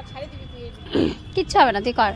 কিচ্ছু হবে না তুই কর।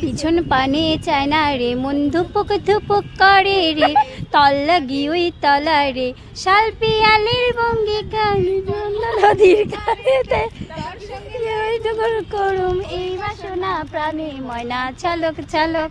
পিছন পানে চায় না রে মন ধুপুক ধুপুক করে রে। তল লাগি ওই তলা রে শাল পিয়ালের বঙ্গে যমুনা নদীর করুম এই বাসনা প্রাণে। ময়না চালক চালক।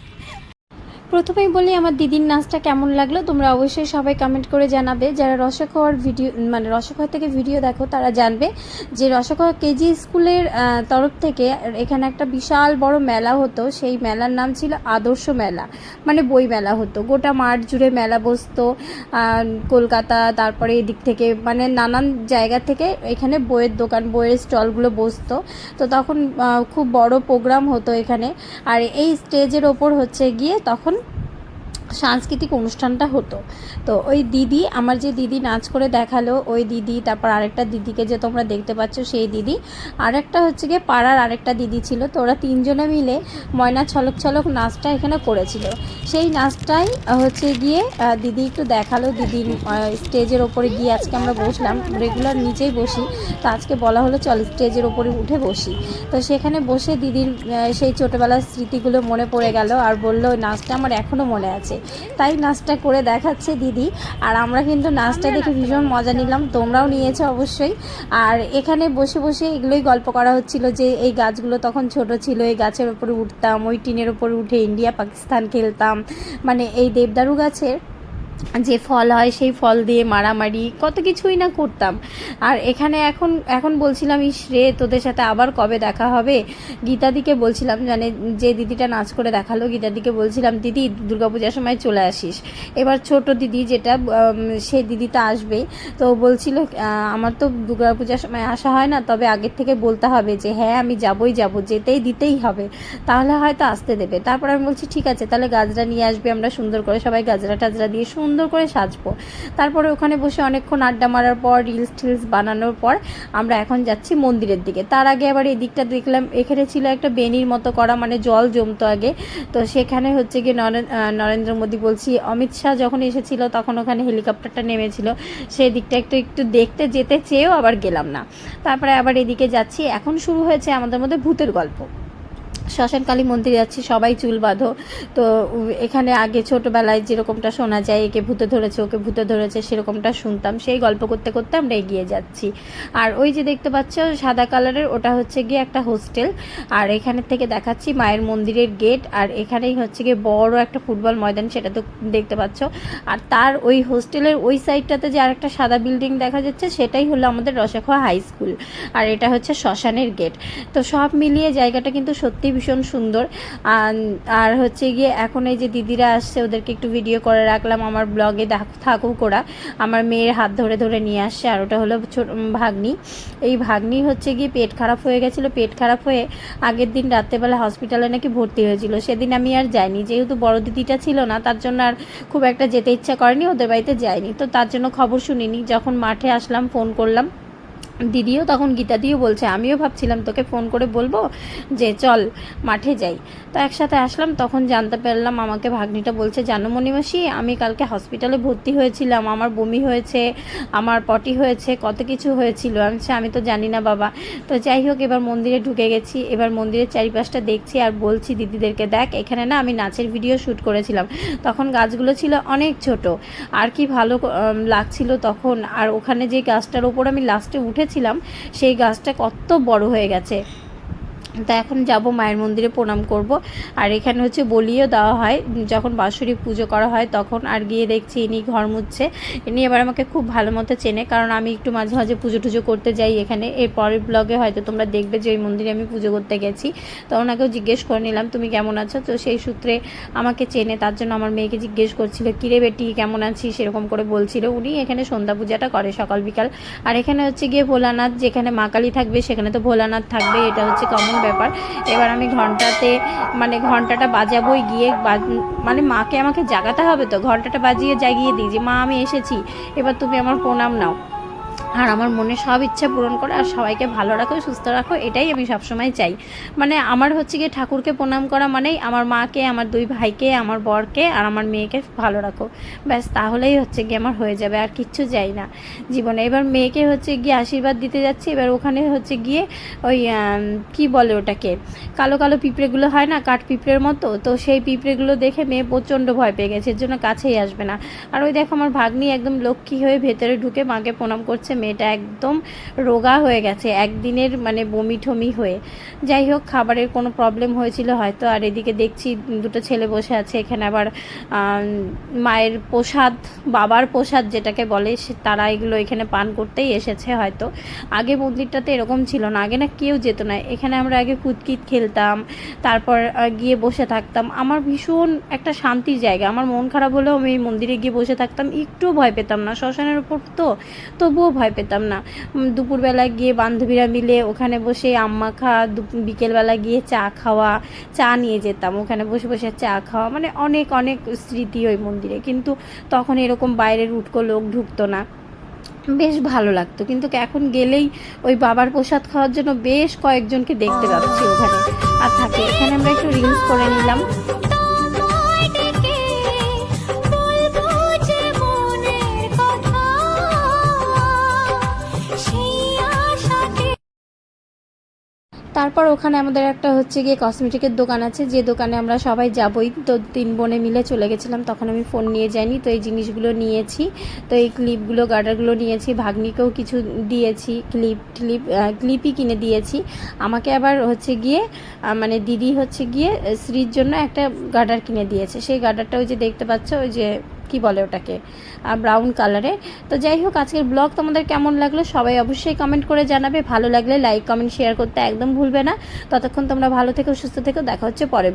প্রথমেই বলি, আমার দিদির নাচটা কেমন লাগল, তোমরা অবশ্যই সবাই কমেন্ট করে জানাবে। যারা রসখাওয়ার ভিডিও মানে রসখাওয়া থেকে ভিডিও দেখো, তারা জানবে যে রসখাওয়া কেজি স্কুলের তরফ থেকে এখানে একটা বিশাল বড় মেলা হতো। সেই মেলার নাম ছিল আদর্শ মেলা মানে বই মেলা হতো। গোটা মাঠ জুড়ে মেলা বসতো কলকাতা, তারপরে এদিক থেকে মানে নানান জায়গা থেকে এখানে বইয়ের দোকান, বইয়ের স্টলগুলো বসতো। তো তখন খুব বড় প্রোগ্রাম হতো এখানে। আর এই স্টেজের ওপর হচ্ছে গিয়ে তখন সাংস্কৃতিক অনুষ্ঠানটা হতো। তো ওই দিদি, আমার যে দিদি নাচ করে দেখাল, ওই দিদি, তারপর আরেকটা দিদিকে যে তোমরা দেখতে পাচ্ছ, সেই দিদি। আরেকটা হচ্ছে গিয়ে পাড়ার আরেকটা দিদি ছিল, তো ওরা তিনজনে মিলে ময়না ছলক ছলক নাচটা এখানে করেছিল। সেই নাচটাই হচ্ছে গিয়ে দিদি একটু দেখাল। দিদির স্টেজের ওপরে গিয়ে আজকে আমরা বসলাম রেগুলার নিচেই বসি। তো আজকে বলা হলো, চল স্টেজের ওপরে উঠে বসি। তো সেখানে বসে দিদির সেই ছোটোবেলার স্মৃতিগুলো মনে পড়ে গেল আর বলল, "ওই নাচটা আমার এখনও মনে আছে। তাই নাচটা করে দেখাচ্ছে দিদি। আর আমরা কিন্তু নাচটা দেখে ভীষণ মজা নিলাম তোমরাও নিয়েছো অবশ্যই। আর এখানে বসে বসে এগুলোই গল্প করা হচ্ছিল যে এই গাছগুলো তখন ছোট ছিল এই গাছের উপরে উঠতাম ওই টিনের উপরে উঠে ইন্ডিয়া পাকিস্তান খেলতাম। মানে এই দেবদারু গাছের যে ফল হয় সেই ফল দিয়ে মারামারি, কত কিছুই না করতাম। আর এখানে এখন এখন বলছিলাম, ইস রে, তোদের সাথে আবার কবে দেখা হবে? গীতাদিকে বলছিলাম মানে যে দিদিটা নাচ করে দেখাল, গীতাদিকে বলছিলাম, দিদি, দুর্গাপূজার সময় চলে আসিস। এবার ছোট দিদি যেটা সে দিদিটা আসবে। তো বলছিল আমার তো দুর্গাপূজার সময় আসা হয় না, তবে আগের থেকে বলতে হবে যে হ্যাঁ আমি যাবই যাব, যেতেই দিতেই হবে। তাহলে হয়তো আসতে দেবে। তারপর আমি বলছি, ঠিক আছে, তাহলে গাজরা নিয়ে আসবে, আমরা সুন্দর করে সবাই গাজরা টাজরা দিয়ে সুন্দর করে সাজবো। তারপরে ওখানে বসে অনেকক্ষণ আড্ডা মারার পর রিলস টিলস বানানোর পর আমরা এখন যাচ্ছি মন্দিরের দিকে। তার আগে আবার এদিকটা দেখলাম, এখানে ছিল একটা বেনির মতো করা মানে জল জমতো আগে। তো সেখানে হচ্ছে গিয়ে নরেন্দ্র মোদী বলছি, অমিত শাহ যখন এসেছিল তখন ওখানে হেলিকপ্টারটা নেমেছিল। সেই দিকটা একটু একটু দেখতে যেতে চেয়েও আবার গেলাম না। তারপরে আবার এদিকে যাচ্ছি। এখন শুরু হয়েছে আমাদের মধ্যে ভূতের গল্প। শ্মশান কালী মন্দিরে যাচ্ছি, সবাই চুল বাঁধো। তো এখানে আগে ছোটোবেলায় যেরকমটা শোনা যায়, একে ভূতে ধরেছে, ওকে ভূতে ধরেছে, সেরকমটা শুনতাম। সেই গল্প করতে করতে আমরা এগিয়ে যাচ্ছি। আর ওই যে দেখতে পাচ্ছ, সাদা কালারের, ওটা হচ্ছে গিয়ে একটা হোস্টেল। আর এখানে থেকে দেখাচ্ছি মায়ের মন্দিরের গেট। আর এখানেই হচ্ছে গিয়ে বড় একটা ফুটবল ময়দান, সেটা তো দেখতে পাচ্ছ। আর তার ওই হোস্টেলের ওই সাইডটাতে যে আরেকটা সাদা বিল্ডিং দেখা যাচ্ছে, সেটাই হলো আমাদের রসাখোয়া হাই স্কুল। আর এটা হচ্ছে শ্মশানের গেট। তো সব মিলিয়ে জায়গাটা কিন্তু সত্যি ভীষণ সুন্দর। আর- হচ্ছে গিয়ে এখন এই যে দিদিরা আসছে, ওদেরকে একটু ভিডিও করে রাখলাম। আমার ব্লগে থাকুক ওরা। আমার মেয়ের হাত ধরে ধরে নিয়ে আসছে, আর ওটা হলো ভাগ্নি। এই ভাগ্নি হচ্ছে গিয়ে পেট খারাপ হয়ে গেছিল। পেট খারাপ হয়ে আগের দিন রাত্রেবেলা হসপিটালে নাকি ভর্তি হয়েছিল। সেদিন আমি আর যাইনি। যেহেতু বড় দিদিটা ছিল না, তার জন্য আর খুব একটা যেতে ইচ্ছা করেনি, ওদের বাড়িতে যায়নি তো তার জন্য খবর শুনিনি। যখন মাঠে আসলাম ফোন করলাম। দিদিও তখন গীতা দিও বলছে, আমিও ভাবছিলাম তোকে ফোন করে বলব যে চল মাঠে যাই। তো একসাথে আসলাম, তখন জানতে পারলাম আমাকে ভাগ্নিটা বলছে, জানো মণিমাসি, আমি কালকে হসপিটালে ভর্তি হয়েছিলাম, আমার বমি হয়েছে, আমার পটি হয়েছে, কত কিছু হয়েছিল, আমি আমি তো জানি না বাবা। তো যাই হোক, এবার মন্দিরে ঢুকে গেছি, এবার মন্দিরের চারিপাশটা দেখছি আর বলছি দিদিদেরকে, দেখ, এখানে না আমি নাচের ভিডিও শ্যুট করেছিলাম। তখন গাছগুলো ছিল অনেক ছোট, আর কি ভালো লাগছিল তখন, আর ওখানে যে গাছটার ওপর আমি লাস্টে উঠেছিলাম সেই গাছটা কত বড় হয়ে গেছে। তা এখন যাব মায়ের মন্দিরে, প্রণাম করব। আর এখানে হচ্ছে বলিও দেওয়া হয়। যখন বাৎসরিক পুজো করা হয় তখন আর গিয়ে দেখছি ইনি ঘর মুছছে। ইনি এবার আমাকে খুব ভালো মতো চেনে, কারণ আমি একটু মাঝে মাঝে পুজো টুজো করতে যাই এখানে। এর পরের ব্লগে হয়তো তোমরা দেখবে যে ওই মন্দিরে আমি পুজো করতে গেছি। তো ওনাকেও জিজ্ঞেস করে নিলাম, তুমি কেমন আছো? তো সেই সূত্রে আমাকে চেনে, তার জন্য আমার মেয়েকে জিজ্ঞেস করছিল, কিরে বেটি, কেমন আছিস? সেরকম করে বলছিল। উনি এখানে সন্ধ্যা পূজাটা করে সকাল বিকাল। আর এখানে হচ্ছে গিয়ে ভোলানাথ, যেখানে মা কালী থাকবে, সেখানে তো ভোলানাথ থাকবে, এটা হচ্ছে কমন। ব্যাপার। এবার আমি ঘন্টাতে মানে ঘন্টাটা বাজাবোই গিয়ে মানে মাকে আমাকে জাগাতে হবে তো, ঘন্টাটা বাজিয়ে জাগিয়ে দিই যে, মা, আমি এসেছি। এবার তুমি আমার প্রণাম নাও। আর আমার মনে সব ইচ্ছা পূরণ করে আর সবাইকে ভালো রাখো, সুস্থ রাখো, এটাই আমি সবসময় চাই। মানে আমার হচ্ছে গিয়ে ঠাকুরকে প্রণাম করা মানেই আমার মাকে, আমার দুই ভাইকে, আমার বরকে আর আমার মেয়েকে ভালো রাখো। ব্যাস, তাহলেই হচ্ছে গিয়ে আমার হয়ে যাবে, আর কিচ্ছু চাই না। জীবনে এবার মেয়েকে হচ্ছে গিয়ে আশীর্বাদ দিতে যাচ্ছি, এবার ওখানে হচ্ছে গিয়ে ওই কি বলে ওটাকে? কালো কালো পিঁপড়েগুলো হয় না, কাঠ পিঁপড়ের মতো? তো সেই পিঁপড়েগুলো দেখে মেয়ে প্রচণ্ড ভয় পেয়ে গেছে, এর জন্য কাছেই আসবে না। আর ওই দেখো আমার ভাগ্নি একদম লক্ষ্মী হয়ে ভেতরে ঢুকে মাকে প্রণাম করছে মেয়েটা একদম রোগা হয়ে গেছে, একদিনের মানে বমি ঠমি হয়ে। যাই হোক, খাবারের কোনো প্রবলেম হয়েছিল হয়তো, আর এদিকে দেখছি দুটো ছেলে বসে আছে, এখানে আবার মায়ের প্রসাদ, বাবার প্রসাদ যেটাকে বলে তারা এগুলো এখানে পান করতেই এসেছে হয়তো। আগে মন্দিরটাতে এরকম ছিল না, আগে না কেউ যেত না। এখানে আমরা আগে কুতকিত খেলতাম, তারপর গিয়ে বসে থাকতাম। আমার ভীষণ একটা শান্তির জায়গা। আমার মন খারাপ হলেও আমি মন্দিরে গিয়ে বসে থাকতাম একটুও ভয় পেতাম না। শ্মশানের উপর তো, তবুও ভয় পেতাম না। দুপুরবেলা গিয়ে বান্ধবীরা মিলে ওখানে বসে আম্মা খাওয়া বিকেলবেলা গিয়ে চা খাওয়া, চা নিয়ে যেতাম। ওখানে বসে বসে চা খাওয়া মানে অনেক অনেক স্মৃতি ওই মন্দিরে। কিন্তু তখন এরকম বাইরের উটকো লোক ঢুকতো না। বেশ ভালো লাগতো। কিন্তু এখন গেলেই ওই বাবার প্রসাদ খাওয়ার জন্য বেশ কয়েকজনকে দেখতে পাচ্ছি ওখানে। আর থাকে, এখানে আমরা একটু রিলস করে নিলাম। তারপর ওখানে আমাদের একটা হচ্ছে গিয়ে কসমেটিকের দোকান আছে, যে দোকানে আমরা সবাই যাবই। তো তিন বোনে মিলে চলে গেছিলাম, তখন আমি ফোন নিয়ে যাইনি। তো এই জিনিসগুলো নিয়েছি, তো এই ক্লিপগুলো গার্ডারগুলো নিয়েছি, ভাগ্নিকেও কিছু দিয়েছি ক্লিপ ক্লিপ ক্লিপই কিনে দিয়েছি। আমাকে আবার হচ্ছে গিয়ে মানে দিদি হচ্ছে গিয়ে শ্রীর জন্য একটা গার্ডার কিনে দিয়েছে। সেই গার্ডারটা ওই যে দেখতে পাচ্ছ, ওই যে কি বলে ওটাকে? ব্রাউন কালারে তো যাই হোক, আজকের ব্লগ তোমাদের কেমন লাগল সবাই অবশ্যই কমেন্ট করে জানাবে। ভালো লাগলে লাইক কমেন্ট শেয়ার করতে একদম ভুলবে না। ততক্ষণ তোমরা ভালো থেকো, সুস্থ থেকো। দেখা হচ্ছে পরে